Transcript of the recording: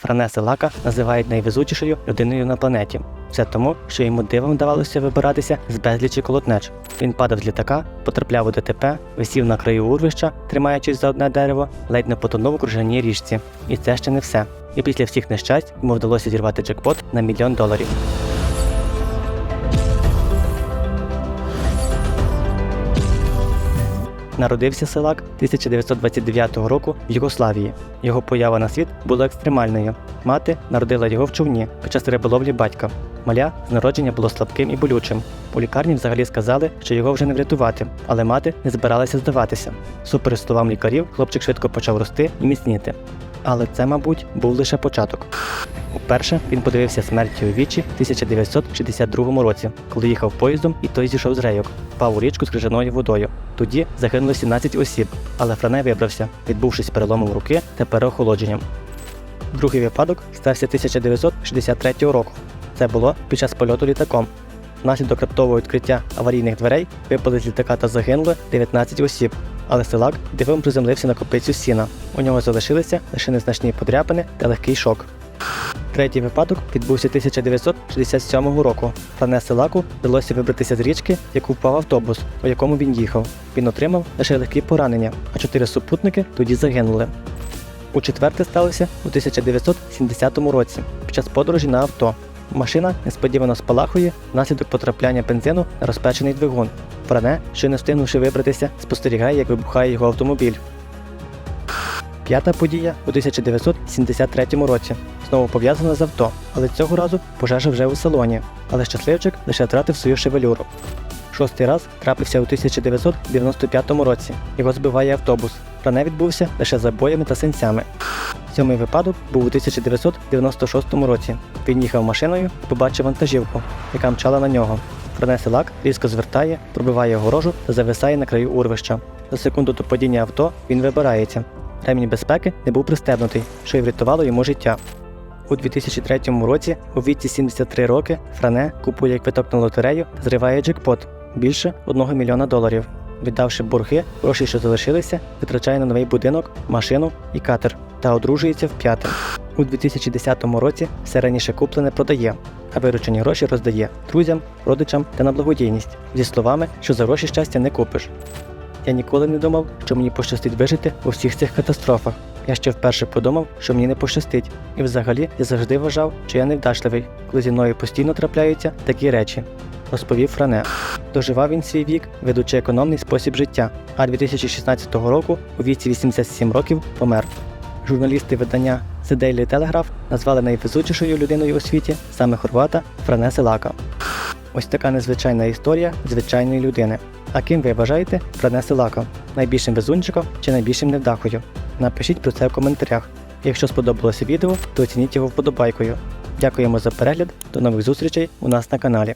Фране Лака називають найвезучішою людиною на планеті. Все тому, що йому дивом вдавалося вибиратися з безлічі колотнеч. Він падав з літака, потрапляв у ДТП, висів на краю урвища, тримаючись за одне дерево, ледь не потонув у кружаній річці. І це ще не все. І після всіх нещасть йому вдалося зірвати джекпот на мільйон доларів. Народився Селак 1929 року в Югославії. Його поява на світ була екстремальною. Мати народила його в човні під час риболовлі батька. Маля з народження було слабким і болючим. У лікарні взагалі сказали, що його вже не врятувати, але мати не збиралася здаватися. Супереч словам лікарів, хлопчик швидко почав рости і міцніти. Але це, мабуть, був лише початок. Уперше він подивився смерті у вічі в 1962 році, коли їхав поїздом і той зійшов з рейок, впав у річку з крижаною водою. Тоді загинуло 17 осіб, але Фране вибрався, відбувшись переломом руки та переохолодженням. Другий випадок стався 1963 року. Це було під час польоту літаком. Внаслідок раптового відкриття аварійних дверей випали з літака та загинули 19 осіб. Але селак дивом приземлився на копицю сіна. У нього залишилися лише незначні подряпини та легкий шок. Третій випадок відбувся 1967 року. Фране Селаку вдалося вибратися з річки, яку впав автобус, у якому він їхав. Він отримав лише легкі поранення, а чотири супутники тоді загинули. У четверте сталося у 1970 році під час подорожі на авто. Машина несподівано спалахує внаслідок потрапляння бензину на розпечений двигун. Фране, що не встигнувши вибратися, спостерігає, як вибухає його автомобіль. П'ята подія у 1973 році. Знову пов'язана з авто, але цього разу пожежа вже у салоні. Але щасливчик лише втратив свою шевелюру. Шостий раз трапився у 1995 році. Його збиває автобус. Ране відбувся лише забоями та синцями. Сьомий випадок був у 1996 році. Він їхав машиною і побачив вантажівку, яка мчала на нього. Ране Селак різко звертає, пробиває огорожу та зависає на краю урвища. За секунду до падіння авто він вибирається. Ремінь безпеки не був пристебнутий, що й врятувало йому життя. У 2003 році, у віці 73 роки, Фране купує квиток на лотерею та зриває джекпот більше 1 мільйона доларів. Віддавши борги, гроші, що залишилися, витрачає на новий будинок, машину і катер та одружується вп'яте. У 2010 році все раніше куплене продає, а виручені гроші роздає друзям, родичам та на благодійність зі словами, що за гроші щастя не купиш. Я ніколи не думав, що мені пощастить вижити у всіх цих катастрофах. Я ще вперше подумав, що мені не пощастить, і взагалі я завжди вважав, що я невдачливий, коли зі мною постійно трапляються такі речі, розповів Фране. Доживав він свій вік, ведучи економний спосіб життя, а 2016 року у віці 87 років помер. Журналісти видання The Daily Telegraph назвали найвезучішою людиною у світі саме хорвата Фране Селака. Ось така незвичайна історія звичайної людини. А ким ви вважаєте Фране Селака? Найбільшим везунчиком чи найбільшим невдахою? Напишіть про це в коментарях. Якщо сподобалося відео, то оцініть його вподобайкою. Дякуємо за перегляд, до нових зустрічей у нас на каналі.